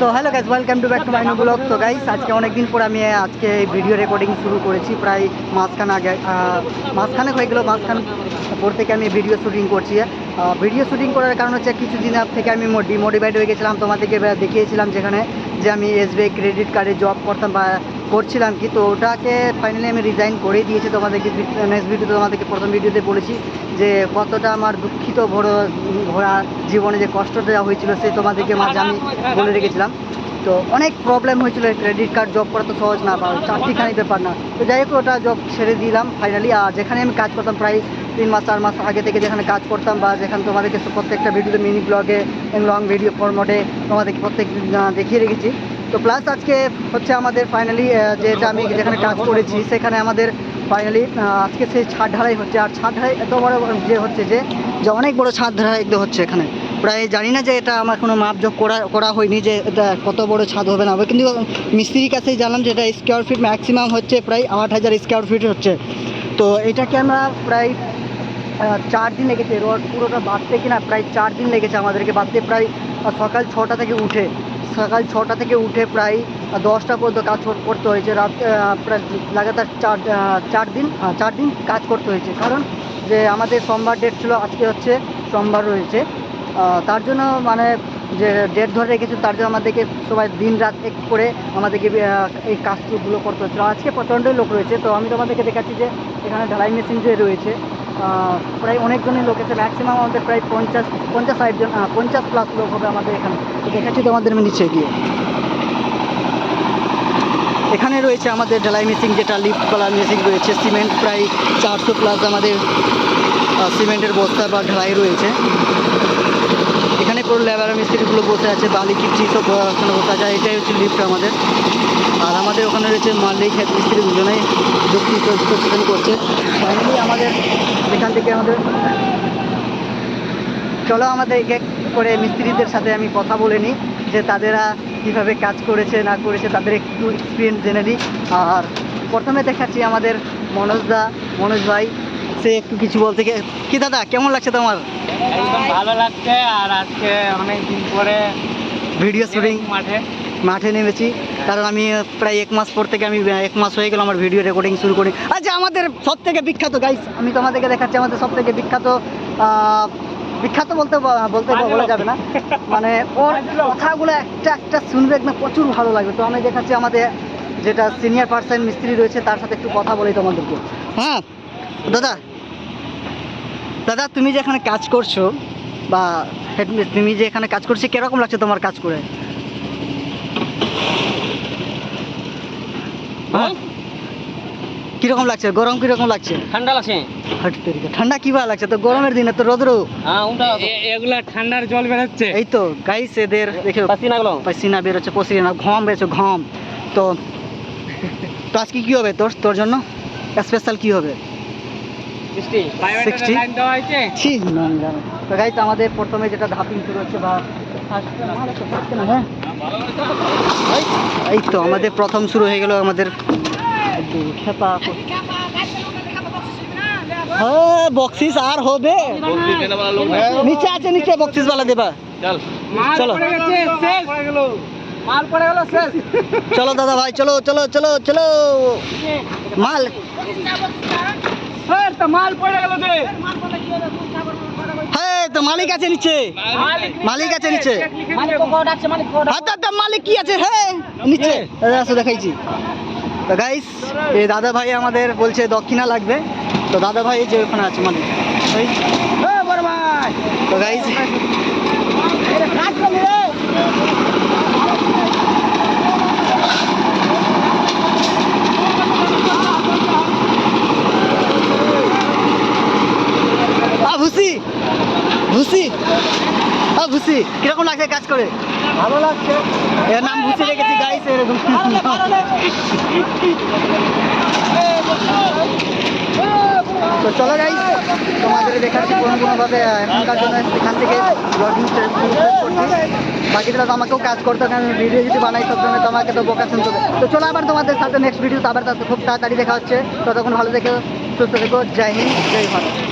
So hello guys welcome to back to my blog তো guys আজকে অনেক দিন পর আমি আজকে ভিডিও রেকর্ডিং শুরু করেছি। প্রায় মাঝখানে আগে মাঝখানে হয়ে গেলো, মাঝখান পর থেকে আমি ভিডিও শুটিং করছি। ভিডিও শুটিং করার কারণ হচ্ছে কিছুদিন থেকে আমি ডিমোটিভেট হয়ে গেছিলাম। তোমাদেরকে দেখিয়েছিলাম যেখানে যে আমি এসবিআই ক্রেডিট কার্ডে জব করতাম বা করছিলাম কি তো ওটাকে ফাইনালি আমি রিজাইন করেই দিয়েছি তোমাদেরকে নেক্সট ভিডিওতে তোমাদেরকে, প্রথম ভিডিওতে বলেছি যে কতটা আমার দুঃখিত ভরা ভরা জীবনে যে কষ্টটা হয়েছিল সে তোমাদেরকে মাঝে আমি বলে রেখেছিলাম। তো অনেক প্রবলেম হয়েছিল ক্রেডিট কার্ড জব করা তো সহজ না বা চারটিখানি ব্যাপার না। তো যাই হোক, ওটা জব ছেড়ে দিলাম ফাইনালি আর যেখানে আমি কাজ করতাম প্রায় তিন মাস, চার মাস আগে থেকে যেখানে কাজ করতাম বা যেখানে তোমাদেরকে প্রত্যেকটা ভিডিওতে মিনি ব্লগে লং ভিডিও ফরম্যাটে তোমাদেরকে প্রত্যেক দেখিয়ে রেখেছি। তো প্লাস আজকে হচ্ছে আমাদের ফাইনালি যেটা আমি যেখানে কাজ করেছি, সেখানে আমাদের ফাইনালি আজকে সেই ছাদ ঢালাই হচ্ছে। আর ছাদ ঢালাই এত বড় যে হচ্ছে যে যে অনেক বড় ছাদ ঢালাই হচ্ছে এখানে। প্রায় জানি না যে এটা আমার কোনো মাপজোক করা করা হয়নি যে এটা কত বড় ছাদ হবে না কিন্তু মিস্ত্রির কাছেই জানলাম যে এটা স্কোয়ার ফিট ম্যাক্সিমাম হচ্ছে প্রায় আট হাজার স্কোয়ার ফিট হচ্ছে। তো এটাকে আমরা প্রায় চার দিন লেগেছে। রড পুরোটা বাঁধতে কিনা প্রায় চার দিন লেগেছে আমাদেরকে। বাঁধতে প্রায় সকাল ছটা থেকে উঠে। সকাল ছটা থেকে উঠে প্রায় দশটা পর্যন্ত কাজ করতে হয়েছে। রাত প্রায় লাগাতার চার চার দিন চার দিন কাজ করতে হয়েছে। কারণ যে আমাদের সোমবার ডেট ছিল, আজকে হচ্ছে সোমবার রয়েছে। তার জন্য মানে যে ডেট ধরে রেখেছে, তার জন্য আমাদেরকে সবাই দিন রাত এক করে আমাদেরকে এই কাজগুলো করতে হচ্ছে আজকে প্রচণ্ডই লোক রয়েছে। তো আমি তোমাদেরকে দেখাচ্ছি যে এখানে ঢালাই মেশিন যে রয়েছে প্রায় অনেকজনই লোক আছে ম্যাক্সিমাম আমাদের প্রায় পঞ্চাশ পঞ্চাশ ষাট জন আহ, পঞ্চাশ প্লাস লোক হবে আমাদের এখানে। দেখাচ্ছি তোমাদের আমি নিচে গিয়ে। এখানে রয়েছে আমাদের ঢালাই মেশিন যেটা লিফট কলার মেশিন রয়েছে। সিমেন্ট প্রায় চারশো প্লাস আমাদের সিমেন্টের বস্তা বা ঢালাই রয়েছে। এখানে পুরো লেবার মিস্ত্রিগুলো বসে আছে বালি কিপচি সব ওখানে বসে আছে এটাই হচ্ছে লিফট আমাদের। আর আমাদের ওখানে রয়েছে মালিক হেড মিস্ত্রি দুজনেই যুক্তি করছে। ফাইনালি আমাদের থেকে আমাদের। চলো আমাদের এক এক করে মিস্ত্রিদের সাথে আমি কথা বলে নিই যে তাদেরা কীভাবে কাজ করেছে না করেছে তাদের একটু এক্সপিরিয়েন্স জেনে নিই। আর প্রথমে দেখাচ্ছি আমাদের মনোজ দা। মনোজ ভাই সে একটু কিছু বলতে গে- কি দাদা কেমন লাগছে তোমার? একদম ভালো লাগছে আর আজকে অনেক দিন পরে ভিডিও শুটিং মাঠে। মাঠে নেমেছি। কারণ আমি প্রায় এক মাস পর থেকে আমি, এক মাস হয়ে গেল আমার ভিডিও রেকর্ডিং শুরু করি। আচ্ছা আমাদের সব থেকে বিখ্যাত গাইস আমি তোমাদেরকে দেখাচ্ছি, আমাদের সব থেকে বিখ্যাত বিখ্যাত বলতে বলতে বলা যাবে না। মানে ওর কথাগুলো একটা একটা শুনবে একদম প্রচুর ভালো লাগবে। তো আমি দেখাচ্ছি আমাদের যেটা সিনিয়র পার্সন মিস্ত্রি রয়েছে, তার সাথে একটু কথা বলি তোমাদেরকে। হ্যাঁ দাদা দাদা, তুমি যে এখানে কাজ করছ, বা, তুমি যে এখানে কাজ করছ কীরকম লাগছে তোমার কাজ করে? হ্যাঁ? কীরকম লাগছে? গরম কীরকম লাগছে? ঠান্ডা লাগছে। ঠান্ডা কি ভালো লাগছে? তো গরমের দিনে তো রোদ্র। হ্যাঁ এগুলা ঠান্ডার জল বেরোচ্ছে। এই তো গাইস এদের দেখে পাসিনা গুলো পাসিনা বেরোচ্ছে পসিনা ঘম বেরোচ্ছে ঘম। তো তো আজকে কি হবে তোর তোর জন্য? স্পেশাল কি হবে? 60? লাইন দেওয়া হয়েছে। ছি না আমি জানি না। তো গাইস আমাদের প্রথমে যেটা ধাপিং শুরু হচ্ছে বা হ্যাঁ এই- তো আমাদের প্রথম শুরু হয়ে গেল আমাদের খেপা হ্যাঁ বক্সিস আর হবে। নিচে আছে, নিচে বক্সিস वाला দেবা। চলো। চলো দাদা ভাই, চলো চলো চলো চলো। মাল মাল পড়ে গেল হ্যাঁ তো মালিক আছে নিচে। মালিক আছে নিচে। মালিক কো ডাকছে মালিক কো দাদা মালিক কি আছে? হ্যাঁ নিচে। আসো দেখাইছি। তো গাইস এই দাদা ভাই আমাদের বলছে দক্ষিণা লাগবে। তো দাদা ভাই যে ওখানে আছে মালিক। তো গাইস এটা কাজ করে রে আ ভুসি ভুসি আ ভুসি কীরকম লাগছে কাজ করে? ভালো লাগছে। এর নাম ভুসি রেখেছি গাইস এরকম। তো চলো গাইস তোমাদের দেখাচ্ছি কোনো কোনোভাবে এখনকার জন্য এখান থেকে ব্লগিং বাকিটা তো আমাকেও কাজ করতে আমি ভিডিও যদি বানাই সব জন্য তোমাকে তো বোকা শুনতে হবে। তো চলো আবার তোমাদের সাথে নেক্সট ভিডিও আবার তাতে খুব তাড়াতাড়ি দেখা হচ্ছে। ততক্ষণ ভালো দেখো সুস্থ থেকো জয় হিন্দ জয় ভারত।